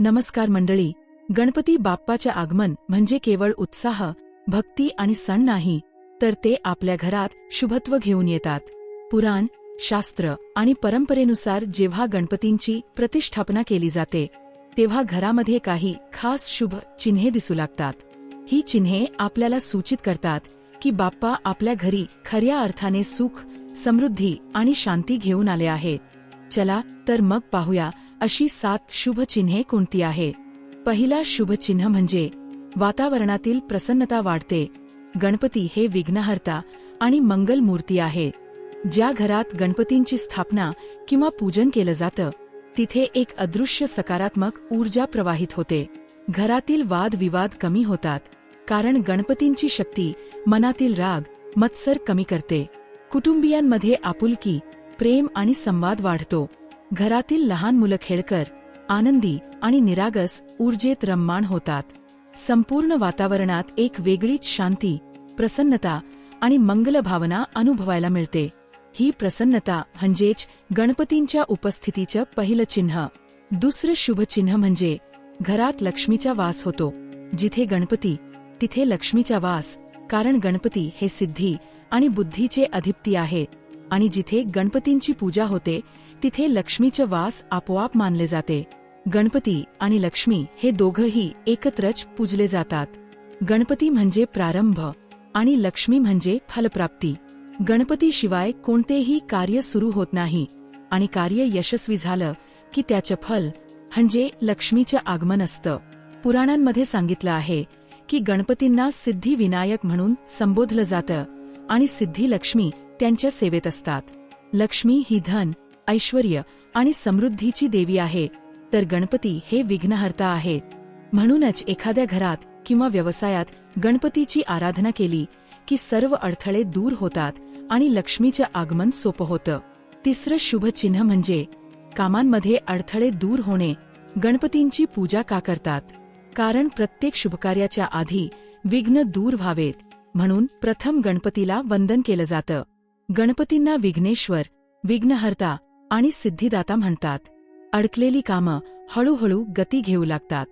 नमस्कार मंडळी गणपती बाप्पाचे आगमन म्हणजे केवळ उत्साह भक्ती आणि सण नाही तर ते आपल्या घरात शुभत्व घेऊन येतात. पुराण शास्त्र आणि परंपरेनुसार जेव्हा गणपतींची प्रतिष्ठापना केली जाते तेव्हा घरामध्ये काही खास शुभ चिन्हे दिसू लागतात. ही चिन्हे आपल्याला सूचित करतात की बाप्पा आपल्या घरी खऱ्या अर्थाने सुख समृद्धी आणि शांती घेऊन आले आहे चला तर मग पाहूया अशी सात शुभचिन्हे कोणती आहे? पहिला शुभचिन्ह म्हणजे वातावरणातील प्रसन्नता वाढते. गणपती हे विघ्नहर्ता आणि मंगल मूर्ती आहे. ज्या घरात गणपतींची स्थापना किंवा पूजन केलं जातं तिथे एक अदृश्य सकारात्मक ऊर्जा प्रवाहित होते. घरातील वादविवाद कमी होतात कारण गणपतींची शक्ती मनातील राग मत्सर कमी करते. कुटुंबियांमध्ये आपुलकी प्रेम आणि संवाद वाढतो. घरातील लहान मुलं खेळकर आनंदी आणि निरागस ऊर्जेत रममाण होतात. संपूर्ण वातावरणात एक वेगळीच शांती प्रसन्नता आणि मंगल भावना अनुभवायला मिळते. ही प्रसन्नता म्हणजेच गणपतींच्या उपस्थितीचं पहिलं चिन्ह. दुसरं शुभचिन्ह म्हणजे घरात लक्ष्मीचा वास होतो. जिथे गणपती तिथे लक्ष्मीचा वास कारण गणपती हे सिद्धी आणि बुद्धीचे अधिपती आहे. आणि जिथे गणपतींची पूजा होते तिथे लक्ष्मीचे वास आपोआप मानले जाते. गणपती आणि लक्ष्मी हे दोघंही एकत्रच पूजले जातात. गणपती म्हणजे प्रारंभ आणि लक्ष्मी म्हणजे फलप्राप्ती. गणपतीशिवाय कोणतेही कार्य सुरू होत नाही आणि कार्य यशस्वी झालं की त्याचं फल म्हणजे लक्ष्मीचं आगमन असतं. पुराणांमध्ये सांगितलं आहे की गणपतींना सिद्धिविनायक म्हणून संबोधलं जातं आणि सिद्धी लक्ष्मी त्यांच्या सेवेत असतात. लक्ष्मी ही धन ऐश्वर्य आणि समृद्धीची देवी आहे. तर गणपती हे विघ्नहर्ता आहे. म्हणूनच एखाद्या घरात किंवा व्यवसायात गणपतीची आराधना केली की सर्व अडथळे दूर होतात आणि लक्ष्मीचं आगमन सोपं होतं. तिसरं शुभ चिन्ह म्हणजे कामांमध्ये अडथळे दूर होणे गणपतींची पूजा का करतात? कारण प्रत्येक शुभकार्याच्या आधी विघ्न दूर व्हावेत. म्हणून प्रथम गणपतीला वंदन केलं जातं. गणपतींना विघ्नेश्वर विघ्नहर्ता आणि सिद्धिदाता म्हणतात. अडकलेली कामं हळूहळू गती घेऊ लागतात.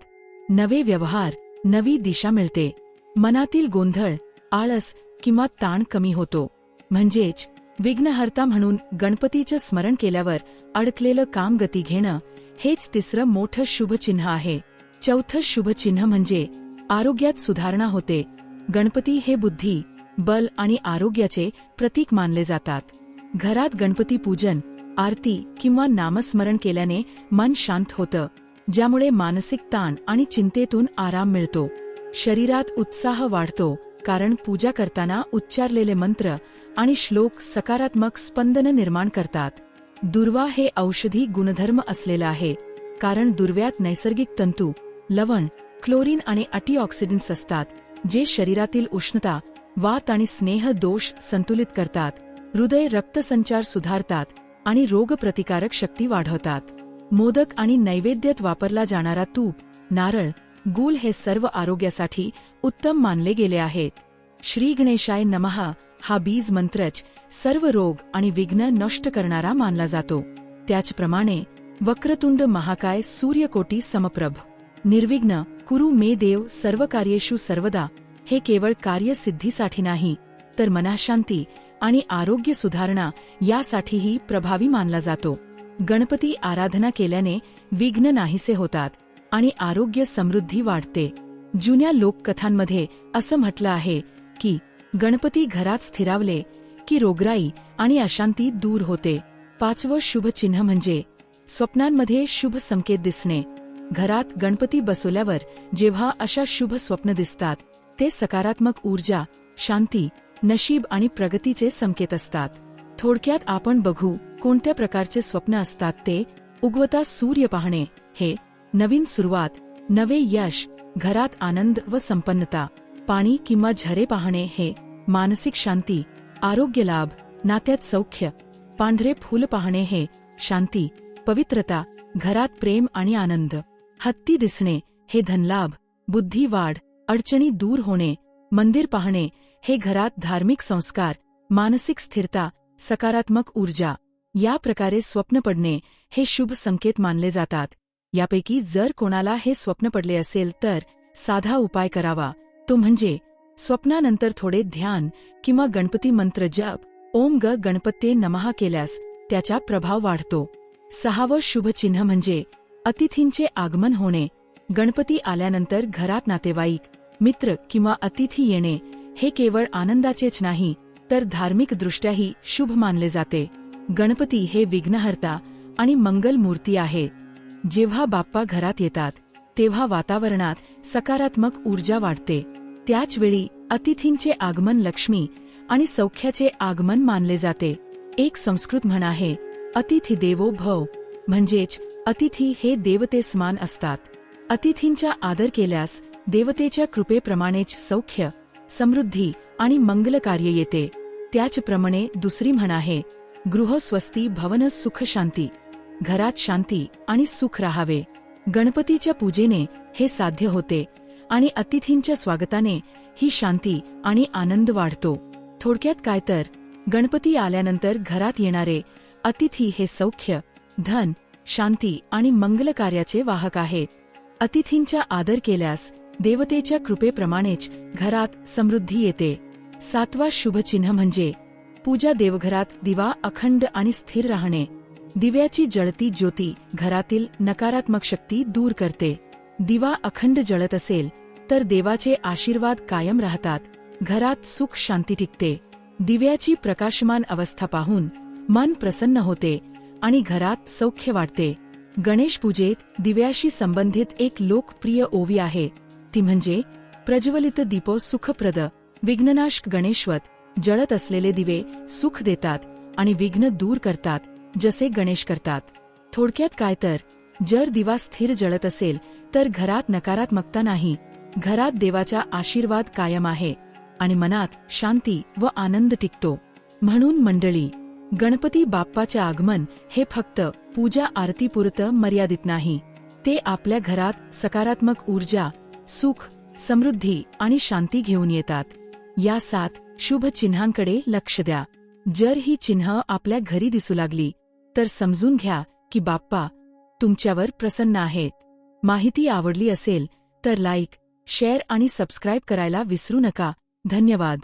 नवे व्यवहार नवी दिशा मिळते. मनातील गोंधळ आळस किंवा ताण कमी होतो. म्हणजेच विघ्नहर्ता म्हणून गणपतीचं स्मरण केल्यावर अडकलेलं काम गती घेणं हेच तिसरं मोठं शुभचिन्ह आहे. चौथं शुभचिन्ह म्हणजे आरोग्यात सुधारणा होते. गणपती हे बुद्धी बल आणि आरोग्याचे प्रतीक मानले जातात. घरात गणपती पूजन आरती किंवा नामस्मरण केल्याने मन शांत होतं ज्यामुळे मानसिक ताण आणि चिंतेतून आराम मिळतो. शरीरात उत्साह वाढतो कारण पूजा करताना उच्चारलेले मंत्र आणि श्लोक सकारात्मक स्पंदन निर्माण करतात. दुर्वा हे औषधी गुणधर्म असलेलं आहे कारण दुर्व्यात नैसर्गिक तंतू लवण क्लोरीन आणि अँटीऑक्सिडंट्स असतात जे शरीरातील उष्णता वात आणि स्नेह दोष संतुलित करतात हृदय रक्तसंचार सुधारतात आणि रोगप्रतिकारक शक्ती वाढवतात. मोदक आणि नैवेद्यात वापरला जाणारा तूप नारळ गुल हे सर्व आरोग्यासाठी उत्तम मानले गेले आहेत. श्री गणेशाय नमहा हा बीज मंत्रच सर्व रोग आणि विघ्न नष्ट करणारा मानला जातो. त्याचप्रमाणे वक्रतुंड महाकाय सूर्यकोटी समप्रभ. निर्विघ्न कुरु मे देव सर्व कार्येषु सर्वदा हे केवळ कार्यसिद्धीसाठी नाही तर मनाशांती आणि आरोग्य सुधारणा यासाठीही प्रभावी मानला जातो. गणपती आराधना केल्याने विघ्न नाहीसे होतात आणि आरोग्य समृद्धी वाढते. जुन्या लोककथांमध्ये असं म्हटलं आहे की गणपती घरात स्थिरावले की रोगराई आणि अशांती दूर होते. पाचवं शुभ चिन्ह म्हणजे स्वप्नांमध्ये शुभ संकेत दिसणे. घरात गणपती बसवल्यावर जेव्हा अशा शुभ स्वप्न दिसतात ते सकारात्मक ऊर्जा शांती नशीब आणि प्रगतीचे संकेत असतात. थोडक्यात आपण बघू कोणत्या प्रकारचे स्वप्न असतात ते उगवता सूर्य पाहणे हे नवीन सुरुवात नवे यश घरात आनंद व संपन्नता पाणी किंवा झरे पाहणे हे मानसिक शांती आरोग्य लाभ नात्यात सौख्य पांढरे फूल पाहणे हे शांती पवित्रता घरात प्रेम आणि आनंद हत्ती दिसणे हे धनलाभ बुद्धी वाढ अडचणी दूर होणे मंदिर पाहणे हे घरात धार्मिक संस्कार मानसिक स्थिरता सकारात्मक ऊर्जा या प्रकारे स्वप्न पडणे हे शुभ संकेत मानले जातात. यापैकी जर कोणाला हे स्वप्न पडले असेल तर साधा उपाय करावा. तो म्हणजे स्वप्नानंतर थोडे ध्यान किंवा गणपती मंत्र जप ओम ग गणपते नमहा केल्यास त्याचा प्रभाव वाढतो. सहावं शुभचिन्ह म्हणजे अतिथींचे आगमन होणे. गणपती आल्यानंतर घरात नातेवाईक मित्र किंवा अतिथी येणे हे केवळ आनंदाचेच नाही तर धार्मिकदृष्ट्याही शुभ मानले जाते. गणपती हे विघ्नहर्ता आणि मंगल मूर्ती आहे. जेव्हा बाप्पा घरात येतात तेव्हा वातावरणात सकारात्मक ऊर्जा वाढते. त्याचवेळी अतिथींचे आगमन लक्ष्मी आणि सौख्याचे आगमन मानले जाते. एक संस्कृत म्हण आहे अतिथी देवो भव. म्हणजेच अतिथी हे देवतेसमान असतात. अतिथींचा आदर केल्यास देवतेच्या कृपेप्रमाणेच सौख्य समृद्धी आणि मंगल कार्य येते. त्याचप्रमाणे दुसरी म्हण आहे गृह स्वस्ती भवन सुख शांती. घरात शांती आणि सुख राहावे. गणपतीच्या पूजेने हे साध्य होते आणि अतिथींच्या स्वागताने ही शांती आणि आनंद वाढतो. थोडक्यात काय तर गणपती आल्यानंतर घरात येणारे अतिथी हे सौख्य धन शांती आणि मंगल कार्याचे वाहक आहेत. अतिथींचा आदर केल्यास देवतेच्या कृपेप्रमाणेच घरात समृद्धी येते. सातवा शुभचिन्ह म्हणजे पूजा देवघरात दिवा अखंड आणि स्थिर राहणे. दिव्याची जळती ज्योती घरातील नकारात्मक शक्ती दूर करते. दिवा अखंड जळत असेल तर देवाचे आशीर्वाद कायम राहतात. घरात सुख शांती टिकते. दिव्याची प्रकाशमान अवस्था पाहून मन प्रसन्न होते आणि घरात सौख्य वाटते गणेश पूजेत दिव्याशी संबंधित एक लोकप्रिय ओवी आहे. ती म्हणजे प्रज्वलित दीपो सुखप्रद विघ्ननाश गणेशवत जळत असलेले दिवे सुख देतात आणि विघ्न दूर करतात जसे गणेश करतात. थोडक्यात काय तर जर दिवा स्थिर जळत असेल तर घरात नकारात्मकता नाही. घरात देवाचा आशीर्वाद कायम आहे आणि मनात शांती व आनंद टिकतो. म्हणून मंडळी गणपती बाप्पाचे आगमन हे फक्त पूजा आरतीपुरतं मर्यादित नाही. ते आपल्या घरात सकारात्मक ऊर्जा सुख समृद्धी आणि शांती घेऊन येतात. या सात शुभ चिन्हांकडे लक्ष द्या. जर ही चिन्ह आपल्या घरी दिसू लागली तर समजून घ्या की बाप्पा तुमच्यावर प्रसन्न आहेत. माहिती आवडली असेल तर लाईक शेअर आणि सबस्क्राईब करायला विसरू नका. धन्यवाद.